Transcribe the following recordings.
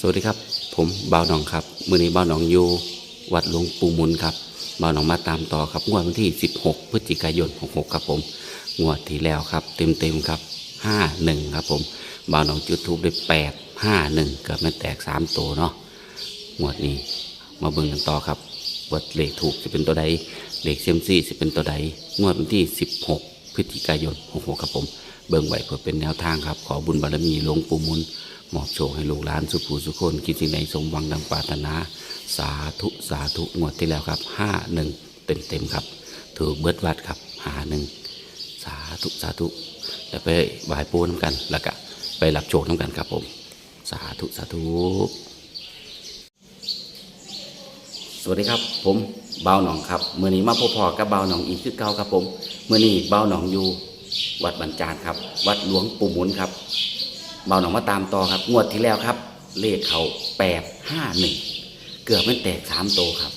สวัสดีครับ ผมบ่าวหนองครับมื่อนี้บ่าวหนองอยู่วัดหลวงปู่มุนครับบ่าวหนองมาตามต่อครับงวดวันที่ 16 พฤศจิกายน 66 ครับผมงวดที่แล้วครับ เต็มเต็มๆครับ 51 ครับผมบ่าวหนองจุดทูบได้8 51เกือบไม่แตก 3 ตัวเนาะงวดนี้มาเบิ่งกันต่อครับว่าเลขถูกจะเป็นตัวใดเลขเซมซี่จะเป็นตัวใดงวดวันที่ 16 พฤศจิกายน 66 ครับผม เบิ่งไว้เพื่อเป็นแนวทางครับ ขอบุญบารมีหลวงปู่มุน มอบโชคให้ลูกหลานสุภูสุคนคิดสิ่งใดสมหวังดังปรารถนา สาธุสาธุงวดที่แล้วครับห้าหนึ่งเต็มเต็มครับ ถูกเบิดวัดครับหาหนึ่งสาธุสาธุแล้วไปไหว้ปูน้ำกันแล้วก็ไปรับโชคน้ำกันครับผม สาธุสาธุสวัสดีครับ ผมเบาหนองครับเมื่อนี้มาพบพอกับเบาหนองอีกคือเก่าครับผมเมื่อนี้เบาหนองอยู่วัดบรรจารครับ วัดหลวงปู่หมุนครับ เบาหนองมาตามต่อครับ งวดที่แล้วครับ เลขเขาแปดห้าหนึ่งเกือบไม่แตกสามโตครับ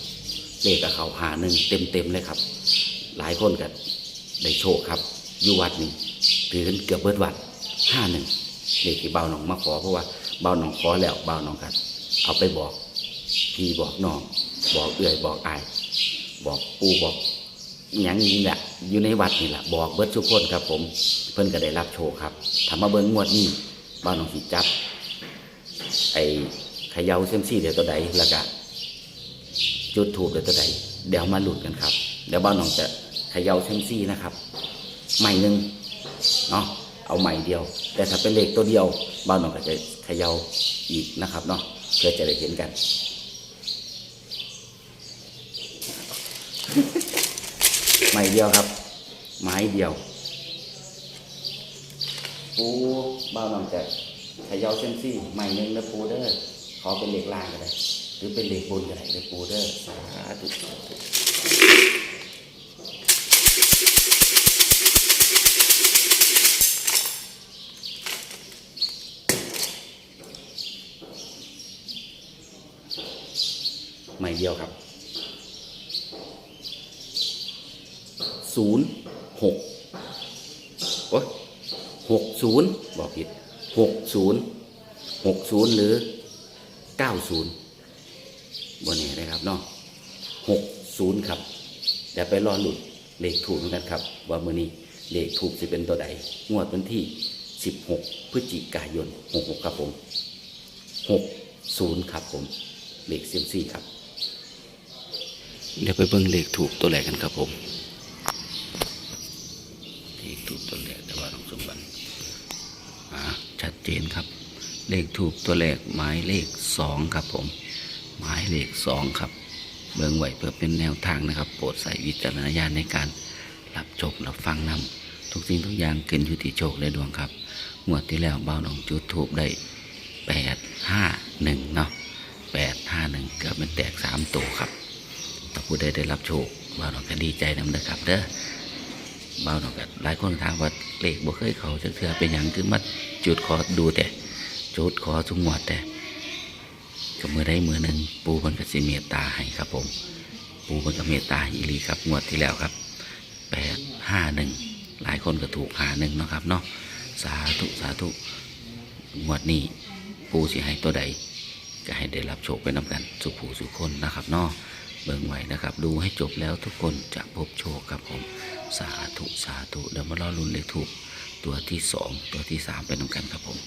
เลขกับเขาหาหนึ่งเต็มเต็มเลยครับ หลายคนก็ได้โชคครับอยู่วัดนี้ถือกันเกือบเบิดวัดห้าหนึ่งเลขที่เบาหนองมาขอเพราะว่าเบาหนองขอแล้วเบาหนองกันเอาไปบอกพี่บอกน้องบอกเอื่อยบอกอาย บอกปูบอกอย่างนี้แหละอยู่ในวัดนี่แหละบอกเบิดทุกคนครับผม เพิ่นก็ได้รับโชคครับถามมาเบิ้งงวดนี้ บ้านหนองสีจับ ไอ้ขยาเซมซี่เดี๋ยวตัวใดแล้วก็จุดถูกเดี๋ยวตัวใดเดี๋ยวมาหลุดกันครับ เดี๋ยวบ้านหนองจะขยาเซมซี่นะครับใหม่หนึ่งเนาะเอาใหม่เดียว แต่ถ้าเป็นเลขตัวเดียว บ้านหนองก็จะขยาอีกนะครับเนาะเพื่อจะได้เห็นกันไม้เดียวครับ ไม้เดียว ปูบ้านน้องจะขยาวเส้นซี่ไม้หนึ่งนะปูเด้อขอเป็นเหล็กล่างก็ได้หรือเป็นเหล็กบนก็ได้เลยปูเด้อสาธุสาธุไม้เดียวครับศูนย์หก หกศูนย์บอกผิดหกศูนย์หกศูนย์หรือเก้าศูนย์บนนี้นะครับเนาะหกศูนย์ครับเดี๋ยวไปรอหลุดเลขถูกเหมือนกันครับ ว่ามือนี้เลขถูกจะเป็นตัวใด งวดวันที่สิบหกพฤศจิกายนหกหกครับผมหกศูนย์ครับผม เลขเซียมซี่ครับ เดี๋ยวไปเบิ่งเลขถูกตัวแรกกันครับผม เล ขถูกแต่ว่าน้องสมบัติชัดเจนครับ เลขถูกตัวแรกหมายเลขสองครับผม หมายเลขสองครับ เบิ่งไหวเพื่อเป็นแนวทางนะครับ โปรดใส่วิจารณญาณในการรับชมรับฟังนำทุกสิ่งทุกอย่างเกินยู่ที่โชคและดวงครับงวดที่แล้วเบาหนองจุดทูบได้แปดห้าหนึ่งเนาะแปดห้าหนึ่งเกือบมันแตกสามตัวครับถ้าผู้ใดได้รับโชคเบาหนองก็ดีใจนำเด้อครับเด้อ เบาหน่อยกันหลายคนถามว่าเลขบ่เคยเขาจะเถื่อเป็นอย่างคือมาจุดขอดูแต่ จุดขอสุงวดแต่ก็มือได้มือหนึ่งปูมันก็สิเมตตาให้ครับผม ปูมันก็เมตตาอีหลีครับงวดที่แล้วครับแปดห้าหนึ่งหลายคนก็ถูกหาหนึ่งนะครับเนาะสาธุสาธุงวดนี้ปูสิให้ตัวใดก็ให้ได้รับโชคไปน้ำกันสุผู้สุขคนนะครับเนาะ เบิ่งไว้นะครับ ดูให้จบแล้วทุกคนจะพบโชคครับผม สาธุสาธุเดี๋ยวมารอลุ้นเลขถูกตัวที่สองตัวที่สามไปน้ำกันครับผม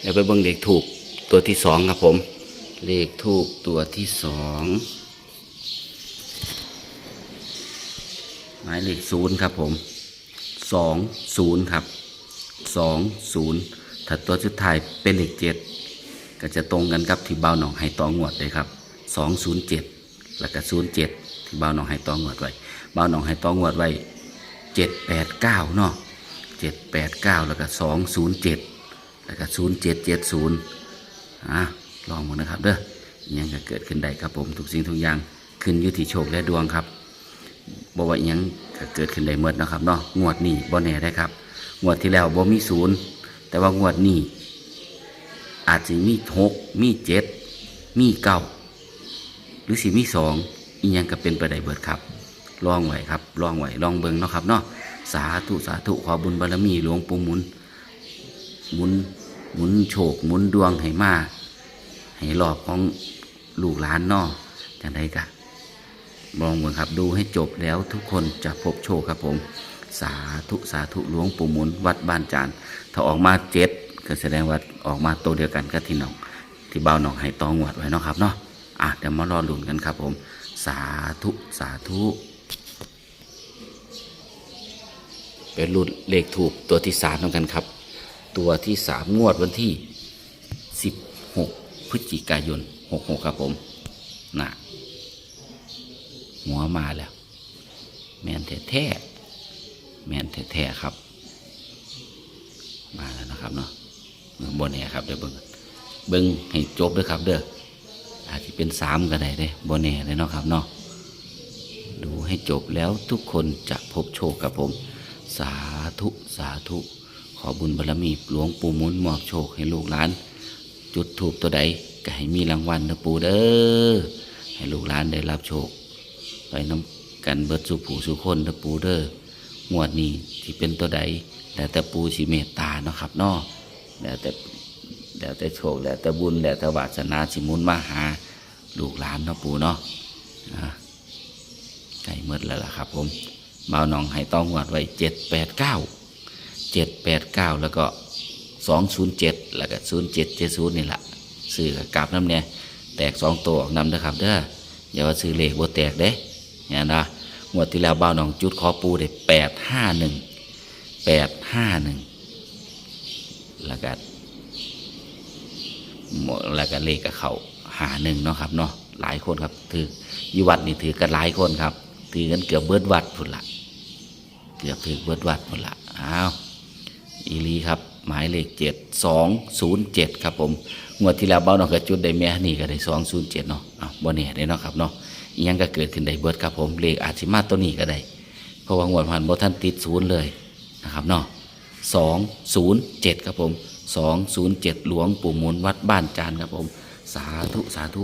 เดี๋ยวไปเบิ่งเลขถูกตัวที่สองครับผม เลขถูกตัวที่สองหมายเลขศูนย์ครับผมสองศูนย์ครับสองศูนย์ถ้าตัวสุดท้ายเป็นเลขเจ็ด ก็จะตรงกันครับที่เบาหนองให้ตองวดเลยครับสองศูนย์เจ็ดแล้วก็ศูนย์เจ็ดที่เบาหนองให้ตองวดไว้เบาหนองให้ตองวดไว้เจ็ดแปดเก้าเนาะเจ็ดแปดเก้าแล้วก็สองศูนย์เจ็ดแล้วก็ศูนย์เจ็ดเจ็ดศูนย์อะลองหมดนะครับเด้อยังก็เกิดขึ้นได้ครับผมทุกสิ่งทุกอย่างขึ้นอยู่ที่โชคและดวงครับบอกว่ายังก็เกิดขึ้นได้หมดนะครับเนาะงวดนี้บ่แน่ได้ครับงวดที่แล้วบ่มีศูนย์แต่ว่างวดนี้ อาจจะมีหกมีเจ็ดมีเก้าหรือสิมีสองอิหยังก็เป็นไปได้เบิดครับลองไหวครับลองไหวลองเบิงเนาะครับเนาะสาธุสาธุขอบุญบารมีหลวงปู่หมุนหมุนหมุนโชคหมุนดวงให้มาให้รอบของลูกหลานเนอจังไดกะมองเบิ่งครับดูให้จบแล้วทุกคนจะพบโชคครับผม สาธุสาธุหลวงปู่หมุนวัดบ้านจานถ้าออกมาเจ็ด ก็แสดงว่าออกมาตัวเดียวกันกับที่น้อง ที่เบาหนองให้ตองหวดไว้เนาะครับเนาะอะเดี๋ยวมารอลุ้นกันครับผม สาธุสาธุเป็นรุ่นเลขถูกตัวที่สามเหมือนกันครับ ตัวที่สามงวดวันที่สิบหกพฤศจิกายนหกหกครับผมน่ะหัวมาแล้ว แมนแท้ๆแมนแท้ๆครับ มาแล้วนะครับเนาะ บนเนี่ครับเดี๋ยวเบิ้งเบิ้งให้จบด้วยครับ เด้ออาจจะเป็นสามก็ได้เด้บนเนี่เลยเนาะครับเนาะดูให้จบแล้วทุกคนจะพบโชคครับผม สาธุสาธุ ขอบุญบารมีหลวงปู่มุนมอบโชคให้ลูกหลาน จุดถูกตัวใดก็ให้มีรางวัลนะปู่เด้อให้ลูกหลานได้รับโชค ไปน้ำกันเบิดสุผู้สุคนนะปู่เด้องวดนี้ที่เป็นตัวใดแล้วแต่ปู่สิเมตตาเนาะครับเนาะ แล้วแต่แล้วแต่โชคแล้วแต่บุญแล้วแต่วาสนาสิมุนมาหาลูกหลานเนาะปู่เนาะใกล้หมดแล้วล่ะครับผมบ่าหนองให้ต้องงวดไว้เจ็ดแปดเก้าเจ็ดแปดเก้าแล้วก็สองศูนย์เจ็ดแล้วก็ศูนย์เจ็ดเจ็ดศูนย์นี่แหละซื้อกับกลับน้ำเนี่ยแตกสองตัวออกนำนะครับเด้ออย่าว่าซื้อเลขบ่แตกเด้เนี่ยนะงวดที่แล้วเบาหนองจุดขอปูได้แปดห้าหนึ่งแปดห้าหนึ่ง แล้วก็หมดแล้วก็เลขกับเขาหาหนึ่งเนาะครับเนาะหลายคนครับ ถือยู่วัดนี่ถือกันหลายคนครับ ถือกันเกือบเบิดวัดพุ่นละเกือบถือเบิดวัดพุ่นละอ้าวอีลีครับ หมายเลขเจ็ดสองศูนย์เจ็ดครับผมงวดที่แล้วเบ้าเนาะก็จุดได้แม่นี่ก็ได้สองศูนย์เจ็ดเนาะอ้าวบ่เนี่ยได้เนาะครับเนาะยังก็เกิดขึ้นได้เบิดครับผมเลขอาจสิมาตัวนี้ก็ได้เพราะว่างวดผ่านบ่ท่านติดศูนย์เลยนะครับเนาะ สองศูนย์เจ็ดครับผมสองศูนย์เจ็ดหลวงปู่มุนวัดบ้านจานครับผม สาธุสาธุ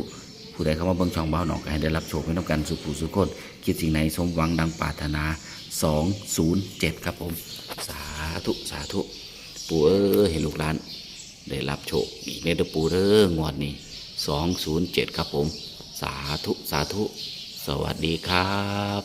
ผู้ใดเข้ามาเบิ่งช่องเบ้าหนองก็ให้ได้รับโชคให้ต้องการสุขผู้สุขคนคิดสิ่งไหนสมหวังดังปรารถนา 207 ครับผม สาธุสาธุ ปู่เอ้ยให้ลูกหลาน ได้รับโชคอีกในเด้อปู่เด้องวดนี้ 207 ครับผม สาธุสาธุ สวัสดีครับ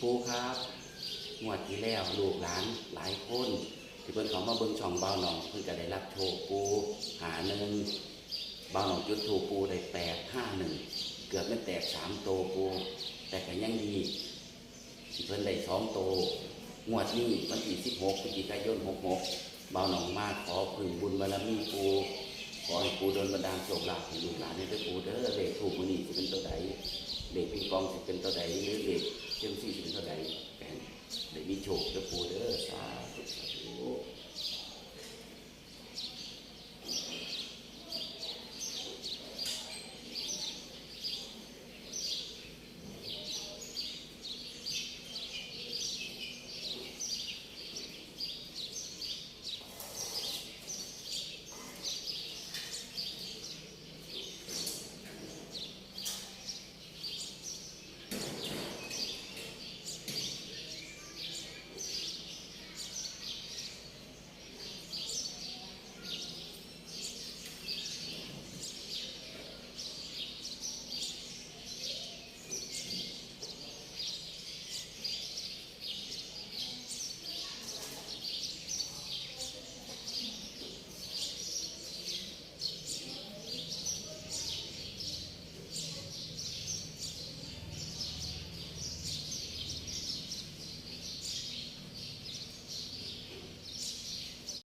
ปูครับงวดที่แล้วลูกหลานหลายคนที่เพิ่นเขามาเบิ่งช่องเบาหนองเพิ่นก็ได้รับโชคปูหาหนึ่งเบาหนองจุดถูกปูได้แปดห้าหนึ่งเกือบไม่แตกสามโตปูแต่ก็ยังดีที่เพิ่นได้สองโตงวดนี้วันที่สิบหกพฤศจิกายนหกหกเบาหนองมาขอพึ่งบุญบารมีปูขอให้ปูโดนบันดาลโชคลาภให้ลูกหลานให้ได้ปูเด้อเลขถูกมือนี้จะเป็นตัวใดเด็กปิงปองจะเป็นตัวใดหรือเด็ก เจมซี่จะเป็นตัวใดแต่ได้มีโชคจะปูเด้อสาธุ